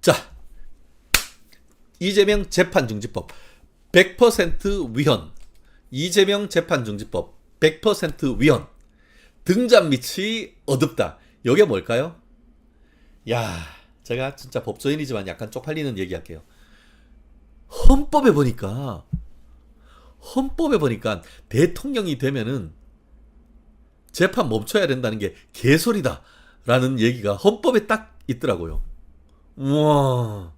자, 이재명 재판중지법 100% 위헌. 이재명 재판중지법 100% 위헌. 등잔 밑이 어둡다. 이게 뭘까요? 야, 제가 진짜 법조인이지만 약간 쪽팔리는 얘기할게요. 헌법에 보니까 헌법에 보니까 대통령이 되면은 재판 멈춰야 된다는 게 개소리다라는 얘기가 헌법에 딱 있더라고요. 우와.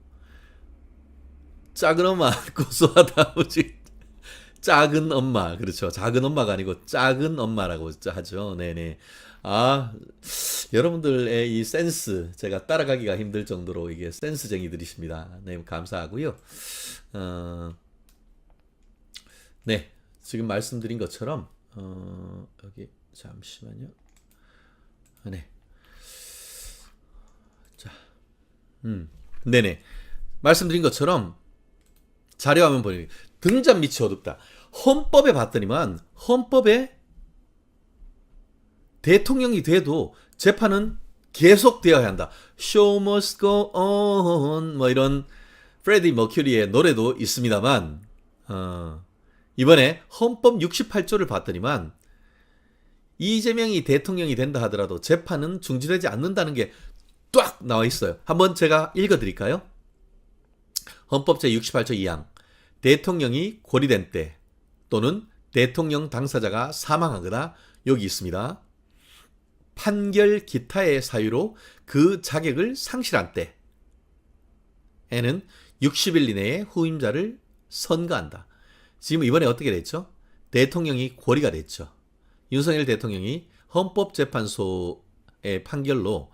작은 엄마 고소하다 오지. 작은 엄마 그렇죠. 작은 엄마가 아니고 작은 엄마라고 하죠. 네네. 아 여러분들의 이 센스 제가 따라가기가 힘들 정도로 이게 센스쟁이들이십니다. 네 감사하고요. 어, 네 지금 말씀드린 것처럼 어, 여기 잠시만요. 아, 네. 자, 음, 네네. 말씀드린 것처럼 자료화면 보니 등잔 밑이 어둡다. 헌법에 봤더니만 헌법에 대통령이 돼도 재판은 계속 되어야 한다. Show must go on 뭐 이런 프레디 머큐리의 노래도 있습니다만 어, 이번에 헌법 68조를 봤더니만 이재명이 대통령이 된다 하더라도 재판은 중지되지 않는다는 게 딱 나와 있어요. 한번 제가 읽어 드릴까요? 헌법 제68조 2항 대통령이 고리된 때 또는 대통령 당사자가 사망하거나 여기 있습니다. 판결 기타의 사유로 그 자격을 상실한 때에는 60일 이내에 후임자를 선거한다. 지금 이번에 어떻게 됐죠? 대통령이 고리가 됐죠. 윤석열 대통령이 헌법재판소의 판결로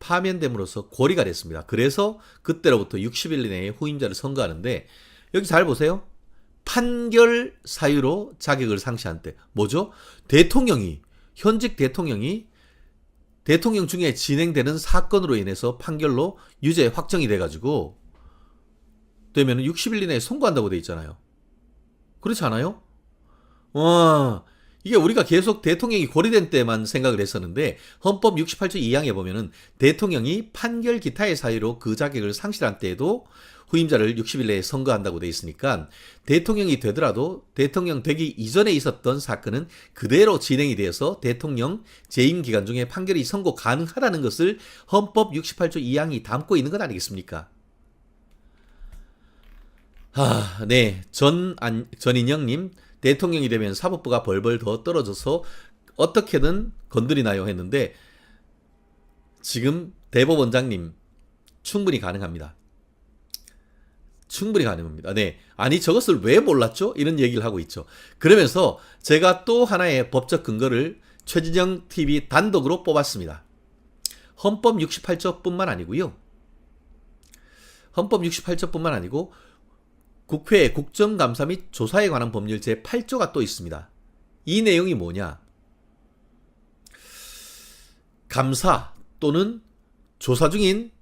파면됨으로써 고리가 됐습니다. 그래서 그때로부터 60일 이내에 후임자를 선거하는데 여기 잘 보세요. 판결 사유로 자격을 상실한 때 뭐죠? 대통령이 현직 대통령이 대통령 중에 진행되는 사건으로 인해서 판결로 유죄 확정이 돼가지고 되면 60일 이내에 선고한다고 돼 있잖아요. 그렇지 않아요? 와, 이게 우리가 계속 대통령이 고리된 때만 생각을 했었는데 헌법 68조 2항에 보면은 대통령이 판결 기타의 사유로 그 자격을 상실한 때에도 후임자를 60일 내에 선거한다고 돼 있으니까 대통령이 되더라도 대통령 되기 이전에 있었던 사건은 그대로 진행이 되어서 대통령 재임 기간 중에 판결이 선고 가능하다는 것을 헌법 68조 2항이 담고 있는 것 아니겠습니까? 아, 네. 전, 안, 전인영님, 대통령이 되면 사법부가 벌벌 더 떨어져서 어떻게든 건드리나요? 했는데, 지금 대법원장님, 충분히 가능합니다. 충분히 가능합니다. 네. 아니, 저것을 왜 몰랐죠? 이런 얘기를 하고 있죠. 그러면서 제가 또 하나의 법적 근거를 최진영 TV 단독으로 뽑았습니다. 헌법 68조 뿐만 아니고요. 헌법 68조 뿐만 아니고 국회 국정감사 및 조사에 관한 법률 제8조가 또 있습니다. 이 내용이 뭐냐? 감사 또는 조사 중인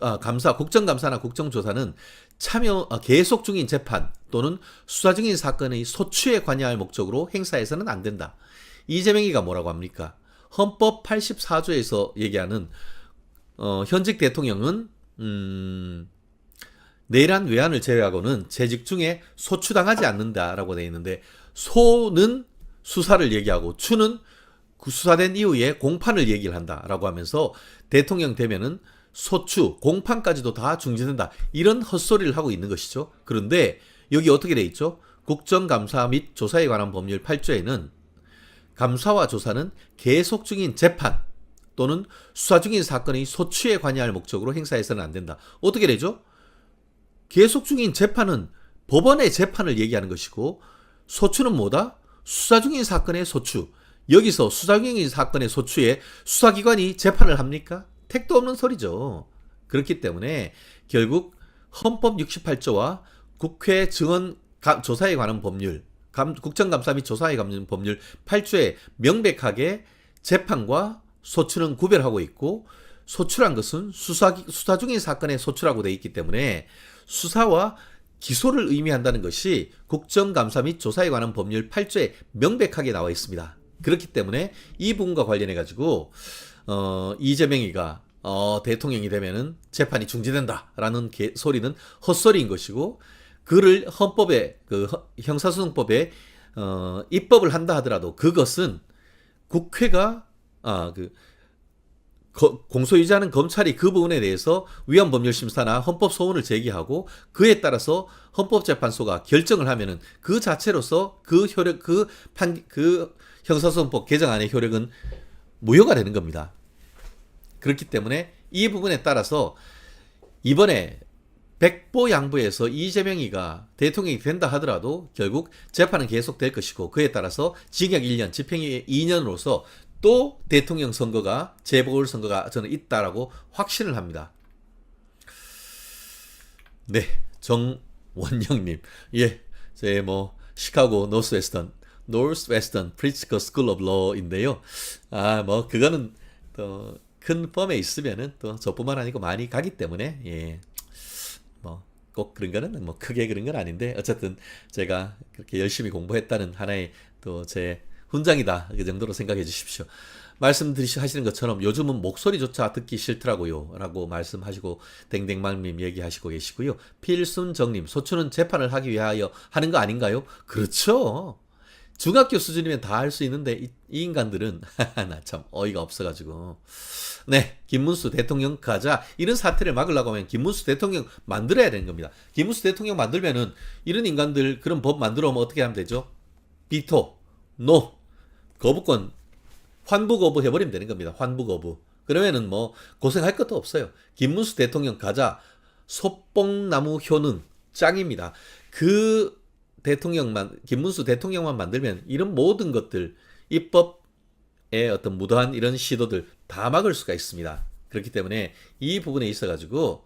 아, 감사, 국정감사나 국정조사는 참여 아, 계속 중인 재판 또는 수사 중인 사건의 소추에 관여할 목적으로 행사해서는 안 된다. 이재명이가 뭐라고 합니까? 헌법 84조에서 얘기하는 어, 현직 대통령은 음, 내란 외환을 제외하고는 재직 중에 소추당하지 않는다라고 되어 있는데 소는 수사를 얘기하고 추는 그 수사된 이후에 공판을 얘기를 한다라고 하면서 대통령 되면은 소추, 공판까지도 다 중지된다. 이런 헛소리를 하고 있는 것이죠. 그런데 여기 어떻게 돼 있죠? 국정감사 및 조사에 관한 법률 8조에는 감사와 조사는 계속 중인 재판 또는 수사 중인 사건의 소추에 관여할 목적으로 행사해서는 안 된다. 어떻게 되죠? 계속 중인 재판은 법원의 재판을 얘기하는 것이고 소추는 뭐다? 수사 중인 사건의 소추. 여기서 수사 중인 사건의 소추에 수사기관이 재판을 합니까? 택도 없는 소리죠. 그렇기 때문에 결국 헌법 68조와 국회 증언 조사에 관한 법률, 국정감사 및 조사에 관한 법률 8조에 명백하게 재판과 소추는 구별하고 있고 소추란 것은 수사, 수사 중인 사건의 소추라고 되어 있기 때문에 수사와 기소를 의미한다는 것이 국정감사 및 조사에 관한 법률 8조에 명백하게 나와 있습니다. 그렇기 때문에 이 부분과 관련해 가지고 어, 이재명이가 어, 대통령이 되면은 재판이 중지된다라는 개- 소리는 헛소리인 것이고 그를 헌법에 그 허- 형사소송법에 어, 입법을 한다 하더라도 그것은 국회가 아그 공소유지하는 검찰이 그 부분에 대해서 위헌법률심사나 헌법 소원을 제기하고 그에 따라서 헌법재판소가 결정을 하면은 그 자체로서 그 효력 그 판 그 형사소송법 개정안의 효력은 무효가 되는 겁니다. 그렇기 때문에 이 부분에 따라서 이번에 백보 양보에서 이재명이가 대통령이 된다 하더라도 결국 재판은 계속될 것이고 그에 따라서 징역 1년, 집행유예 2년으로서 또 대통령 선거가 재보궐 선거가 저는 있다라고 확신을 합니다. 네, 정원영님, 예, 제 뭐 시카고 노스웨스턴, 노스웨스턴 프리츠커 스쿨 오브 로인데요. 아, 뭐 그거는 또 큰 펌에 있으면은 또 저뿐만 아니고 많이 가기 때문에 예, 뭐 꼭 그런 거는 뭐 크게 그런 건 아닌데 어쨌든 제가 그렇게 열심히 공부했다는 하나의 또제 훈장이다 그 정도로 생각해 주십시오. 말씀드리시는 것처럼 요즘은 목소리조차 듣기 싫더라고요. 라고 말씀하시고 댕댕맘님 얘기하시고 계시고요. 필순정님 소추는 재판을 하기 위하여 하는 거 아닌가요? 그렇죠. 중학교 수준이면 다 할 수 있는데 이, 이 인간들은 나 참 어이가 없어가지고 네 김문수 대통령 가자 이런 사태를 막으려고 하면 김문수 대통령 만들어야 되는 겁니다. 김문수 대통령 만들면은 이런 인간들 그런 법 만들어 오면 어떻게 하면 되죠? 비토 노 거부권 환부 거부 해버리면 되는 겁니다. 환부 거부. 그러면은 뭐 고생할 것도 없어요. 김문수 대통령 가자 소뽕나무 효능 짱입니다. 그 대통령만 김문수 대통령만 만들면 이런 모든 것들 입법의 어떤 무도한 이런 시도들 다 막을 수가 있습니다. 그렇기 때문에 이 부분에 있어 가지고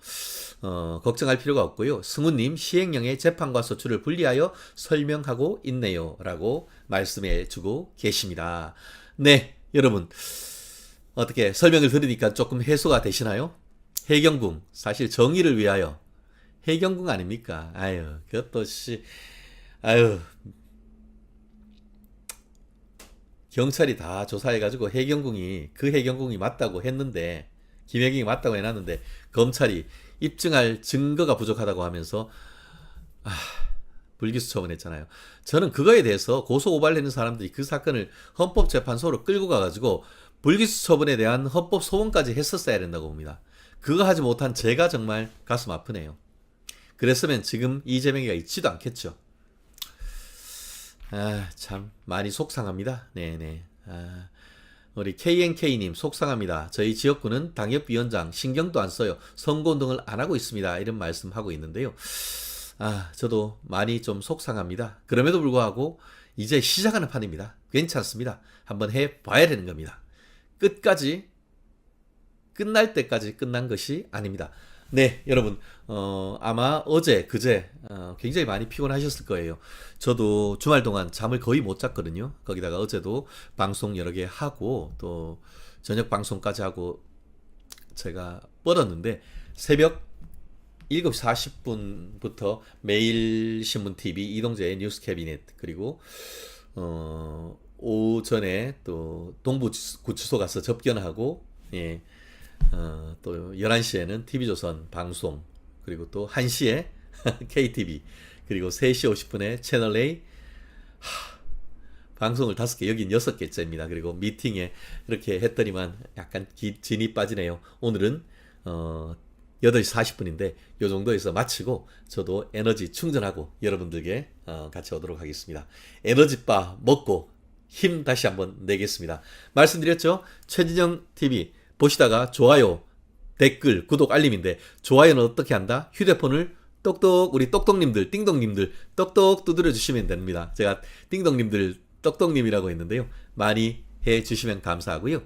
어, 걱정할 필요가 없고요. 승우님 시행령의 재판과 소추를 분리하여 설명하고 있네요라고 말씀해 주고 계십니다. 네, 여러분 어떻게 설명을 들으니까 조금 해소가 되시나요? 해경궁 사실 정의를 위하여 해경궁 아닙니까? 아유 그것도 씨 아유 경찰이 다 조사해가지고 해경궁이 그 해경궁이 맞다고 했는데 김혜경이 맞다고 해놨는데 검찰이 입증할 증거가 부족하다고 하면서 아, 불기소 처분했잖아요. 저는 그거에 대해서 고소 고발되는 사람들이 그 사건을 헌법재판소로 끌고 가가지고 불기소 처분에 대한 헌법 소원까지 했었어야 된다고 봅니다. 그거 하지 못한 제가 정말 가슴 아프네요. 그랬으면 지금 이재명이가 있지도 않겠죠. 아, 참 많이 속상합니다. 네네. 아, 우리 KNK님 속상합니다. 저희 지역구는 당협위원장 신경도 안 써요. 선거운동을 안 하고 있습니다. 이런 말씀하고 있는데요. 아, 저도 많이 좀 속상합니다. 그럼에도 불구하고 이제 시작하는 판입니다. 괜찮습니다. 한번 해 봐야 되는 겁니다. 끝까지 끝날 때까지 끝난 것이 아닙니다. 네, 여러분, 어, 아마 어제, 그제, 어, 굉장히 많이 피곤하셨을 거예요. 저도 주말 동안 잠을 거의 못 잤거든요. 거기다가 어제도 방송 여러 개 하고, 또 저녁 방송까지 하고, 제가 뻗었는데, 새벽 7시 40분부터 매일 신문TV 이동재의 뉴스 캐비넷, 그리고, 어, 오전에 또 동부 구치소 가서 접견하고, 예, 어, 또 11시에는 TV조선 방송 그리고 또 1시에 KTV 그리고 3시 50분에 채널 A 하, 방송을 5개 여긴 6개째입니다. 그리고 미팅에 이렇게 했더니만 약간 기, 진이 빠지네요. 오늘은 어, 8시 40분인데 요 정도에서 마치고 저도 에너지 충전하고 여러분들께 어, 같이 오도록 하겠습니다. 에너지바 먹고 힘 다시 한번 내겠습니다. 말씀드렸죠? 최진영 TV 보시다가 좋아요, 댓글, 구독, 알림인데 좋아요는 어떻게 한다? 휴대폰을 똑똑 우리 똑똑님들, 띵동님들 똑똑 두드려 주시면 됩니다. 제가 띵동님들 똑똑님이라고 했는데요. 많이 해 주시면 감사하고요.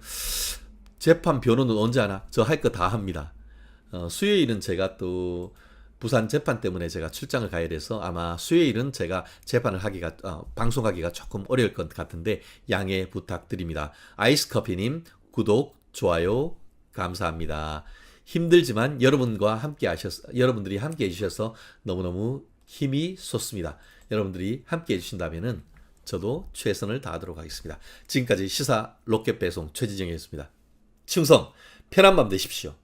재판 변호는 언제 하나? 저 할 거 다 합니다. 어, 수요일은 제가 또 부산 재판 때문에 제가 출장을 가야 돼서 아마 수요일은 제가 재판을 하기가 어, 방송하기가 조금 어려울 것 같은데 양해 부탁드립니다. 아이스커피님 구독 좋아요 감사합니다. 힘들지만 여러분과 함께 하셔서 여러분들이 함께 해주셔서 너무너무 힘이 솟습니다. 여러분들이 함께 해주신다면은 저도 최선을 다하도록 하겠습니다. 지금까지 시사 로켓 배송 최지정이었습니다. 충성 편한 밤 되십시오.